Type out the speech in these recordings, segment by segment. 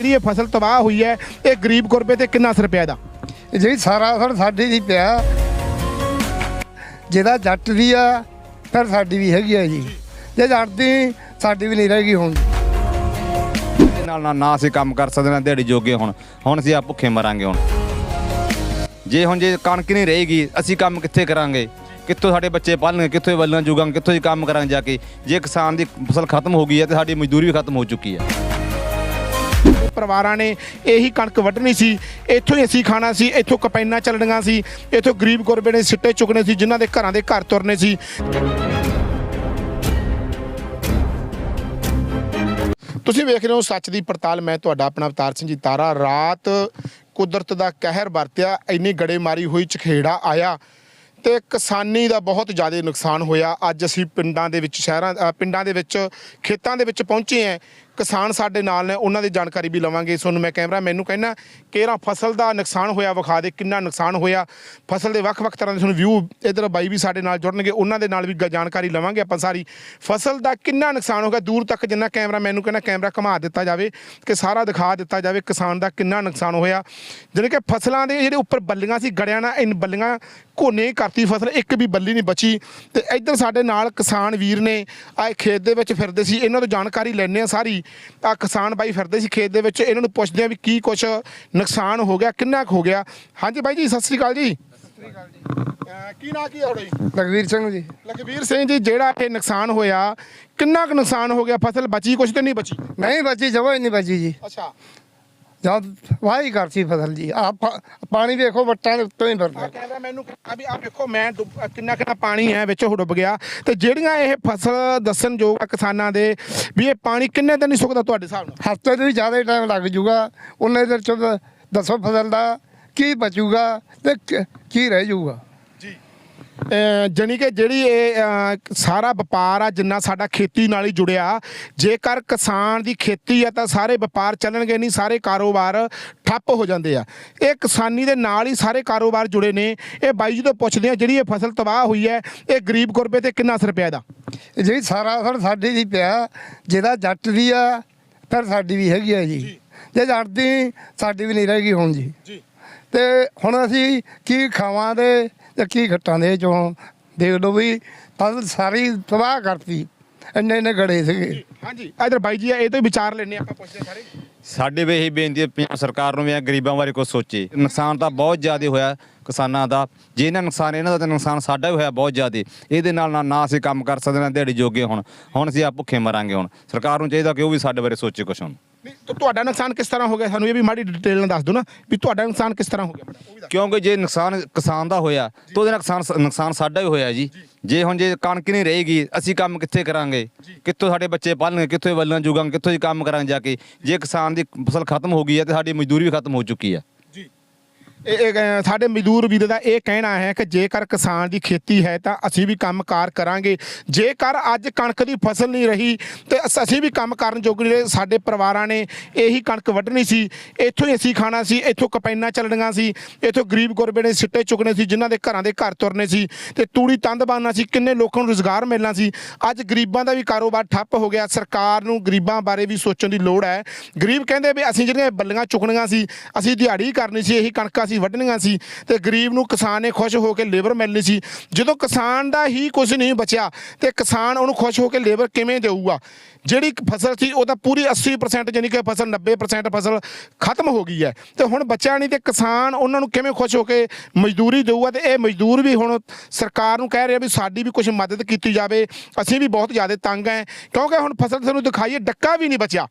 ਜਿਹੜੀ ਇਹ ਫਸਲ ਤਬਾਹ ਹੋਈ ਹੈ ਇਹ ਗਰੀਬ ਗੁਰਬੇ ਤੇ ਕਿੰਨਾ ਅਸਰ ਪਿਆ ਇਹਦਾ? ਜਿਹੜੀ ਸਾਰਾ ਅਸਰ ਸਾਡੀ ਦੀ ਪਿਆ। ਜਿਹਦਾ ਜੱਟ ਦੀ ਆ ਫਿਰ ਸਾਡੀ ਵੀ ਹੈਗੀ ਆ ਜੀ। ਜੇ ਜੱਟ ਦੀ ਸਾਡੀ ਵੀ ਨਹੀਂ ਰਹੇਗੀ ਹੁਣ। ਇਹਦੇ ਨਾਲ ਨਾ ਨਾ ਅਸੀਂ ਕੰਮ ਕਰ ਸਕਦੇ ਨਾ ਦਿਹਾੜੀ ਜੋਗੇ ਹੁਣ। ਹੁਣ ਅਸੀਂ ਆ ਭੁੱਖੇ ਮਰਾਂਗੇ ਹੁਣ। ਜੇ ਹੁਣ ਜੇ ਕਣਕ ਨਹੀਂ ਰਹੇਗੀ ਅਸੀਂ ਕੰਮ ਕਿੱਥੇ ਕਰਾਂਗੇ? ਕਿੱਥੋਂ ਸਾਡੇ ਬੱਚੇ ਪਾਲਣਗੇ ਕਿੱਥੋਂ ਵੱਲਾਂ ਜੁਗਾਂਗੇ ਕਿੱਥੋਂ ਹੀ ਕੰਮ ਕਰਾਂਗੇ ਜਾ ਕੇ? ਜੇ ਕਿਸਾਨ ਦੀ ਫਸਲ ਖਤਮ ਹੋ ਗਈ ਹੈ ਤੇ ਸਾਡੀ ਮਜ਼ਦੂਰੀ ਵੀ ਖਤਮ ਹੋ ਚੁੱਕੀ ਹੈ। ਪਰਿਵਾਰਾਂ ਨੇ ਇਹੀ ਕਣਕ ਵੱਢਣੀ ਸੀ। ਇੱਥੋਂ ਹੀ ਅਸੀਂ ਖਾਣਾ ਸੀ, ਇੱਥੋਂ ਕਪੈਨਾ ਚੱਲਣੀਆਂ ਸੀ, ਇੱਥੋਂ ਗਰੀਬ ਗੁਰਬੇ ਨੇ ਸਿੱਟੇ ਚੁੱਕਣੇ ਸੀ, ਜਿਨ੍ਹਾਂ ਦੇ ਘਰਾਂ ਦੇ ਘਰ ਤੁਰਨੇ ਸੀ। ਤੁਸੀਂ ਵੇਖ ਰਹੇ ਹੋ ਸੱਚ ਦੀ ਪੜਤਾਲ। ਮੈਂ ਤੁਹਾਡਾ ਆਪਣਾ ਅਵਤਾਰ ਸਿੰਘ ਜੀ ਤਾਰਾ। ਰਾਤ ਕੁਦਰਤ ਦਾ ਕਹਿਰ ਵਰਤਿਆ, ਇੰਨੀ ਗੜੇਮਾਰੀ ਹੋਈ, ਚਖੇੜਾ ਆਇਆ ਤੇ ਕਿਸਾਨੀ ਦਾ ਬਹੁਤ ਜ਼ਿਆਦਾ ਨੁਕਸਾਨ ਹੋਇਆ। ਅੱਜ ਅਸੀਂ ਪਿੰਡਾਂ ਦੇ ਵਿੱਚ, ਸ਼ਹਿਰਾਂ ਪਿੰਡਾਂ ਦੇ ਵਿੱਚ, ਖੇਤਾਂ ਦੇ ਵਿੱਚ ਪਹੁੰਚੇ ਹਾਂ। ਕਿਸਾਨ ਸਾਡੇ ਨਾਲ ਨੇ, ਉਹਨਾਂ ਦੀ ਜਾਣਕਾਰੀ ਵੀ ਲਵਾਂਗੇ ਤੁਹਾਨੂੰ ਮੈਂ ਕੈਮਰਾ, ਮੈਨੂੰ ਕਹਿਣਾ ਕਿਹੜਾ ਫਸਲ ਦਾ ਨੁਕਸਾਨ ਹੋਇਆ, ਵਿਖਾ ਦੇ ਕਿੰਨਾ ਨੁਕਸਾਨ ਹੋਇਆ। ਫਸਲ ਦੇ ਵੱਖ-ਵੱਖ ਤਰ੍ਹਾਂ ਦੇ ਤੁਹਾਨੂੰ ਵਿਊ ਇਧਰ ਬਾਈ ਵੀ ਸਾਡੇ ਨਾਲ ਜੁੜਨਗੇ, ਉਹਨਾਂ ਦੇ ਨਾਲ ਵੀ ਗ- ਜਾਣਕਾਰੀ ਲਵਾਂਗੇ ਆਪਾਂ ਸਾਰੀ। ਫਸਲ ਦਾ ਕਿੰਨਾ ਨੁਕਸਾਨ ਹੋ ਗਿਆ, ਦੂਰ ਤੱਕ ਜਿੰਨਾ ਕੈਮਰਾ, ਮੈਨੂੰ ਕਹਿੰਦਾ ਕੈਮਰਾ ਘੁਮਾ ਦਿੱਤਾ ਜਾਵੇ ਕਿ ਸਾਰਾ ਦਿਖਾ ਦਿੱਤਾ ਜਾਵੇ ਕਿਸਾਨ ਦਾ ਕਿੰਨਾ ਨੁਕਸਾਨ ਹੋਇਆ। ਜਾਣੀ ਕਿ ਫਸਲਾਂ ਦੇ ਜਿਹੜੇ ਉੱਪਰ ਬੱਲੀਆਂ ਸੀ, ਗੜਿਆਂ ਨਾਲ, ਇਨ ਬੱਲੀਆਂ ਕੋਨੇ ਕਰਤੀ ਫਸਲ, ਇੱਕ ਵੀ ਬੱਲੀ ਨਹੀਂ ਬਚੀ। ਤੇ ਇੱਧਰ ਸਾਡੇ ਨਾਲ ਕਿਸਾਨ ਵੀਰ ਨੇ ਆਏ ਖੇਤ ਦੇ ਵਿੱਚ ਫਿਰਦੇ ਸੀ, ਇਹਨਾਂ ਤੋਂ ਜਾਣਕਾਰੀ ਲੈਣੇ ਆ ਸਾਰੀ। ਆ ਕਿਸਾਨ ਬਾਈ ਫਿਰਦੇ ਸੀ ਖੇਤ ਦੇ ਵਿੱਚ ਇਹਨਾਂ ਨੂੰ ਪੁੱਛਦੇ ਆ ਵੀ ਕੀ ਕੁਛ ਨੁਕਸਾਨ ਹੋ ਗਿਆ ਕਿੰਨਾ ਕੁ ਹੋ ਗਿਆ। ਹਾਂਜੀ ਬਾਈ ਜੀ ਸਤਿ ਸ੍ਰੀ ਅਕਾਲ ਜੀ। ਕੀ ਨਾਂ ਕੀ ਹੈ ਤੁਹਾਡਾ ਜੀ? ਲਖਵੀਰ ਸਿੰਘ ਜੀ। ਲਖਵੀਰ ਸਿੰਘ ਜੀ ਜਿਹੜਾ ਇਹ ਨੁਕਸਾਨ ਹੋਇਆ ਕਿੰਨਾ ਕੁ ਨੁਕਸਾਨ ਹੋ ਗਿਆ? ਫਸਲ ਬਚੀ ਕੁਛ ਤੇ ਨਹੀਂ ਬਚੀ? ਨਹੀਂ ਬਚੀ ਜਵਾ ਨਹੀਂ ਬਚੀ ਜੀ। ਅੱਛਾ। ਜਦ ਵਾਹੀ ਕਰਤੀ ਫਸਲ ਜੀ। ਆ ਪਾਣੀ ਵੇਖੋ ਵੱਟਾਂ ਦੇ ਉੱਤੋਂ ਹੀ ਫਿਰਦਾ। ਕਹਿੰਦਾ ਮੈਨੂੰ ਆ ਵੀ ਆ ਵੇਖੋ ਮੈਂ ਡੁੱਬ- ਕਿੰਨਾ ਕਿੰਨਾ ਪਾਣੀ ਹੈ ਵਿੱਚ ਉਹ ਡੁੱਬ ਗਿਆ। ਤੇ ਜਿਹੜੀਆਂ ਇਹ ਫਸਲ ਦੱਸਣ ਆ ਕਿਸਾਨਾਂ ਦੇ ਵੀ ਇਹ ਪਾਣੀ ਕਿੰਨੇ ਦਿਨ ਨਹੀਂ ਸੁੱਕਦਾ ਤੁਹਾਡੇ ਹਿਸਾਬ ਨਾਲ? ਹਫ਼ਤੇ ਤੋਂ ਵੀ ਜ਼ਿਆਦਾ ਟਾਈਮ ਲੱਗ ਜੂਗਾ ਉਹਨੇ ਦੇ ਚ ਦੱਸੋ ਫਸਲ ਦਾ ਕੀ ਬਚੂਗਾ ਤੇ ਕ- ਕੀ ਰਹਿ ਜੂਗਾ ਜਾਣੀ ਕਿ ਜਿਹੜੀ ਇਹ ਅਹ, ਸਾਰਾ ਵਪਾਰ ਆ ਜਿੰਨਾ ਸਾਡਾ ਖੇਤੀ ਨਾਲ ਹੀ ਜੁੜਿਆ ਜੇਕਰ ਕਿਸਾਨ ਦੀ ਖੇਤੀ ਆ ਤਾਂ ਸਾਰੇ ਵਪਾਰ ਚੱਲਣਗੇ ਨਹੀਂ ਸਾਰੇ ਕਾਰੋਬਾਰ ਠੱਪ ਹੋ ਜਾਂਦੇ ਆ। ਇਹ ਕਿਸਾਨੀ ਦੇ ਨਾਲ ਹੀ ਸਾਰੇ ਕਾਰੋਬਾਰ ਜੁੜੇ ਨੇ। ਇਹ ਬਾਈ ਜੀ ਤੋਂ ਪੁੱਛਦੇ ਆ ਜਿਹੜੀ ਇਹ ਫਸਲ ਤਬਾਹ ਹੋਈ ਹੈ ਇਹ ਗਰੀਬ ਗੁਰਬੇ ਤੇ ਕਿੰਨਾ ਅਸਰ ਪਿਆ ਇਹਦਾ? ਇਹ ਜਿਹੜੀ ਸਾਰਾ ਅਸਰ ਸਾਡੀ ਦੀ ਪਿਆ ਜਿਹਦਾ ਜੱਟ ਦੀ ਆ ਫਿਰ ਸਾਡੀ ਵੀ ਹੈਗੀ ਆ ਜੀ। ਜੇ। ਜੱਟ ਦੀ ਸਾਡੀ ਵੀ ਨਹੀਂ ਰਹੇਗੀ ਹੁਣ ਜੀ। ਜੀ। ਤੇ ਹੁਣ ਅਸੀਂ ਕੀ ਖਾਵਾਂ ਦੇ ਤੇ ਕੀ ਖੱਟਾਂ ਦੇ ਚੋਂ ਦੇਖ ਲਓ ਵੀ ਫਸਲ ਸਾਰੀ ਤਬਾਹ ਕਰਤੀ। ਇੰਨੇ ਇੰਨੇ ਗੜੇ ਸੀਗੇ। ਹਾਂਜੀ ਇਧਰ ਬਾਈ ਜੀ ਇਹ ਤੋਂ ਵਿਚਾਰ ਲੈਣੇ ਆਪਾਂ ਪੁੱਛਦੇ ਸਾਰੇ। ਸਾਡੇ ਵੀ ਇਹੀ ਬੇਨਤੀ ਹੈ ਪੰਜਾਬ ਸਰਕਾਰ ਨੂੰ ਵੀ ਇਹ ਗਰੀਬਾਂ ਬਾਰੇ ਕੁਝ ਸੋਚੇ। ਨੁਕਸਾਨ ਤਾਂ ਬਹੁਤ ਜ਼ਿਆਦਾ ਹੋਇਆ ਕਿਸਾਨਾਂ ਦਾ। ਜੇ ਇਹਨਾਂ ਨੁਕਸਾਨ ਇਹਨਾਂ ਦਾ ਤਾਂ ਨੁਕਸਾਨ ਸਾਡਾ ਵੀ ਹੋਇਆ ਬਹੁਤ ਜ਼ਿਆਦਾ। ਇਹਦੇ ਨਾਲ ਨਾ ਨਾ ਅਸੀਂ ਕੰਮ ਕਰ ਸਕਦੇ ਨਾ ਦਿਹਾੜੀ ਜੋਗੇ ਹੁਣ। ਹੁਣ ਅਸੀਂ ਆ ਭੁੱਖੇ ਮਰਾਂਗੇ ਹੁਣ। ਸਰਕਾਰ ਨੂੰ ਚਾਹੀਦਾ ਕਿ ਉਹ ਵੀ ਸਾਡੇ ਬਾਰੇ ਸੋਚੇ ਕੁਛ ਹੁਣ। ਨਹੀਂ ਤਾਂ ਤੁਹਾਡਾ ਨੁਕਸਾਨ ਕਿਸ ਤਰ੍ਹਾਂ ਹੋ ਗਿਆ? ਸਾਨੂੰ ਇਹ ਵੀ ਮਾੜੀ ਡਿਟੇਲ ਨਾਲ ਦੱਸ ਦਿਓ ਨਾ ਵੀ ਤੁਹਾਡਾ ਨੁਕਸਾਨ ਕਿਸ ਤਰ੍ਹਾਂ ਹੋ ਗਿਆ ਬੇਟਾ ਉਹ ਵੀ ਦੱਸ ਕਿਉਂਕਿ ਜੇ ਨੁਕਸਾਨ ਕਿਸਾਨ ਦਾ ਹੋਇਆ ਤਾਂ ਉਹਦੇ ਨਾਲ ਨੁਕਸਾਨ ਨੁਕਸਾਨ ਸਾਡਾ ਵੀ ਹੋਇਆ ਜੀ। ਜੇ। ਹੁਣ ਜੇ ਕਣਕ ਨਹੀਂ ਰਹੇਗੀ ਅਸੀਂ ਕੰਮ ਕਿੱਥੇ ਕਰਾਂਗੇ? ਕਿੱਥੋਂ ਸਾਡੇ ਬੱਚੇ ਪਾਲਣਗੇ? ਕਿੱਥੋਂ ਵੱਲਾਂ ਜੁਗਾਂਗੇ ਕਿੱਥੋਂ ਹੀ ਕੰਮ ਕਰਾਂਗੇ ਜਾ ਕੇ? ਜੇ ਕਿਸਾਨ ਦੀ ਫਸਲ ਖਤਮ ਹੋ ਗਈ ਹੈ ਤੇ ਸਾਡੀ ਮਜ਼ਦੂਰੀ ਵੀ ਖਤਮ ਹੋ ਚੁੱਕੀ ਹੈ। ਇਹ ਇਹ, ਸਾਡੇ ਮਜ਼ਦੂਰ ਵੀਰ ਦਾ ਇਹ ਕਹਿਣਾ ਹੈ ਕਿ ਜੇਕਰ ਕਿਸਾਨ ਦੀ ਖੇਤੀ ਹੈ ਤਾਂ ਅਸੀਂ ਵੀ ਕੰਮਕਾਰ ਕਰਾਂਗੇ। ਜੇਕਰ ਅੱਜ ਕਣਕ ਦੀ ਫਸਲ ਨਹੀਂ ਰਹੀ ਤੇ ਅਸ- ਅਸੀਂ ਵੀ ਕੰਮ ਕਰਨ ਜੋਗ ਨਹੀਂ ਰਹੇ ਸਾਡੇ ਪਰਿਵਾਰਾਂ ਨੇ ਇਹੀ ਕਣਕ ਵੱਢਣੀ ਸੀ। ਇੱਥੋਂ ਹੀ ਅਸੀਂ ਖਾਣਾ ਸੀ ਇੱਥੋਂ ਕਪੈਨਾ ਚੱਲਣੀਆਂ ਸੀ ਇੱਥੋਂ ਗਰੀਬ ਗੁਰਬੇ ਨੇ ਸਿੱਟੇ ਚੁੱਕਣੇ ਸੀ ਜਿਨ੍ਹਾਂ ਦੇ ਘਰਾਂ ਦੇ ਘਰ ਤੁਰਨੇ ਸੀ। ਤੇ ਤੂੜੀ ਤੰਦ ਬਾਨਣਾ ਸੀ ਕਿੰਨੇ ਲੋਕਾਂ ਨੂੰ ਰੁਜ਼ਗਾਰ ਮਿਲਣਾ ਸੀ। ਅੱਜ ਗਰੀਬਾਂ ਦਾ ਵੀ ਕਾਰੋਬਾਰ ਠੱਪ ਹੋ ਗਿਆ। ਸਰਕਾਰ ਨੂੰ ਗਰੀਬਾਂ ਬਾਰੇ ਵੀ ਸੋਚਣ ਦੀ ਲੋੜ ਹੈ। ਗਰੀਬ ਕਹਿੰਦੇ ਵੀ ਅਸੀਂ ਜਿਹੜੀਆਂ ਬੱਲੀਆਂ ਚੁੱਕਣੀਆਂ ਸੀ ਅਸੀਂ ਦਿਹਾੜੀ ਕਰਨੀ ਸੀ ਇਹੀ ਕਣਕਾਂ ਅਸੀਂ ਵੱਢਣੀਆਂ ਸੀ ਤੇ ਗਰੀਬ ਨੂੰ ਕਿਸਾਨ ਨੇ ਖੁਸ਼ ਹੋ ਕੇ ਲੇਬਰ ਮਿਲਣੀ ਸੀ। ਜਦੋਂ ਕਿਸਾਨ ਦਾ ਹੀ ਕੁਝ ਨਹੀਂ ਬਚਿਆ ਤੇ ਕਿਸਾਨ ਉਹਨੂੰ ਖੁਸ਼ ਹੋ ਕੇ ਲੇਬਰ ਕਿਵੇਂ ਦੇਊਗਾ? ਜਿਹੜੀ ਫਸਲ ਸੀ, ਉਹ ਤਾਂ ਪੂਰੀ 80% ਯਾਨੀ ਕਿ ਫਸਲ 90% ਫਸਲ ਖਤਮ ਹੋ ਗਈ ਹੈ। ਤੇ ਹੁਣ ਬਚਿਆ ਨਹੀਂ ਤੇ ਕਿਸਾਨ ਉਹਨਾਂ ਨੂੰ ਕਿਵੇਂ ਖੁਸ਼ ਹੋ ਕੇ ਮਜ਼ਦੂਰੀ ਦੇਊਗਾ? ਤੇ ਇਹ ਮਜ਼ਦੂਰ ਵੀ ਹੁਣ ਸਰਕਾਰ ਨੂੰ ਕਹਿ ਰਿਹਾ ਵੀ ਸਾਡੀ ਵੀ ਕੁਝ ਮਦਦ ਕੀਤੀ ਜਾਵੇ। ਅਸੀਂ ਵੀ ਬਹੁਤ ਜ਼ਿਆਦਾ ਤੰਗ ਹੈ, ਕਿਉਂਕਿ ਹੁਣ ਫਸਲ ਤੁਹਾਨੂੰ ਦਿਖਾਈਏ, ਡੱਕਾ ਵੀ ਨਹੀਂ ਬਚਿਆ।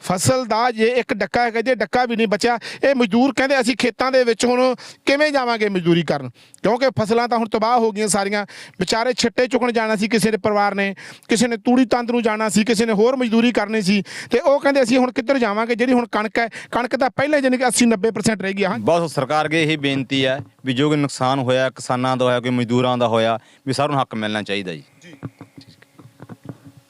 ਫਸਲ ਦਾ ਜੇ ਇੱਕ ਡੱਕਾ ਹੈਗਾ ਜੇ ਡੱਕਾ ਵੀ ਨਹੀਂ ਬਚਿਆ ਇਹ ਮਜ਼ਦੂਰ ਕਹਿੰਦੇ ਅਸੀਂ ਖੇਤਾਂ ਦੇ ਵਿੱਚ ਹੁਣ ਕਿਵੇਂ ਜਾਵਾਂਗੇ ਮਜ਼ਦੂਰੀ ਕਰਨ? ਕਿਉਂਕਿ ਫਸਲਾਂ ਤਾਂ ਹੁਣ ਤਬਾਹ ਹੋ ਗਈਆਂ ਸਾਰੀਆਂ। ਵਿਚਾਰੇ ਛਿੱਟੇ ਚੁੱਕਣ ਜਾਣਾ ਸੀ ਕਿਸੇ ਦੇ ਪਰਿਵਾਰ ਨੇ ਕਿਸੇ ਨੇ ਤੂੜੀ ਤੰਦ ਨੂੰ ਜਾਣਾ ਸੀ ਕਿਸੇ ਨੇ ਹੋਰ ਮਜ਼ਦੂਰੀ ਕਰਨੀ ਸੀ। ਤੇ ਉਹ ਕਹਿੰਦੇ ਅਸੀਂ ਹੁਣ ਕਿੱਧਰ ਜਾਵਾਂਗੇ? ਜਿਹੜੀ ਹੁਣ ਕਣਕ ਹੈ ਕਣਕ ਤਾਂ ਪਹਿਲਾਂ ਜਾਨੀ ਕਿ 80 90% ਰਹਿ ਗਈ ਹਾਂ ਬਸ ਸਰਕਾਰ ਅੱਗੇ ਇਹੀ ਬੇਨਤੀ ਹੈ ਵੀ ਜੋ ਕਿ ਨੁਕਸਾਨ ਹੋਇਆ ਕਿਸਾਨਾਂ ਦਾ ਹੋਇਆ ਕੋਈ ਮਜ਼ਦੂਰਾਂ ਦਾ ਹੋਇਆ ਵੀ ਸਾਰਿਆਂ ਨੂੰ ਹੱਕ ਮਿਲਣਾ ਚਾਹੀਦਾ ਜੀ।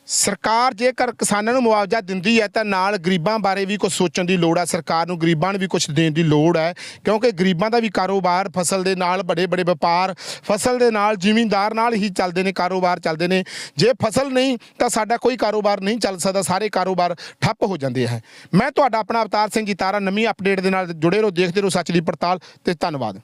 ਸਰਕਾਰ ਜੇਕਰ ਕਿਸਾਨਾਂ ਨੂੰ ਮੁਆਵਜ਼ਾ ਦਿੰਦੀ ਹੈ ਤਾਂ ਨਾਲ ਗਰੀਬਾਂ ਬਾਰੇ ਵੀ ਕੁਝ ਸੋਚਣ ਦੀ ਲੋੜ ਹੈ। ਸਰਕਾਰ ਨੂੰ ਗਰੀਬਾਂ ਨੂੰ ਵੀ ਕੁਝ ਦੇਣ ਦੀ ਲੋੜ ਹੈ, ਕਿਉਂਕਿ ਗਰੀਬਾਂ ਦਾ ਵੀ ਕਾਰੋਬਾਰ ਫਸਲ ਦੇ ਨਾਲ ਬੜੇ ਬੜੇ ਵਪਾਰ, ਫਸਲ ਦੇ ਨਾਲ ਜ਼ਿਮੀਂਦਾਰ ਨਾਲ ਹੀ ਚੱਲਦੇ ਨੇ, ਕਾਰੋਬਾਰ ਚੱਲਦੇ ਨੇ। ਜੇ ਫਸਲ ਨਹੀਂ ਤਾਂ ਸਾਡਾ ਕੋਈ ਕਾਰੋਬਾਰ ਨਹੀਂ ਚੱਲ ਸਕਦਾ, ਸਾਰੇ ਕਾਰੋਬਾਰ ਠੱਪ ਹੋ ਜਾਂਦੇ ਹੈ। ਮੈਂ ਤੁਹਾਡਾ ਆਪਣਾ ਅਵਤਾਰ ਸਿੰਘ ਜੀ ਤਾਰਾ, ਨਵੀਂ ਅਪਡੇਟ ਦੇ ਨਾਲ ਜੁੜੇ ਰਹੋ, ਦੇਖਦੇ ਰਹੋ ਸੱਚ ਦੀ ਪੜਤਾਲ ਤੇ ਧੰਨਵਾਦ।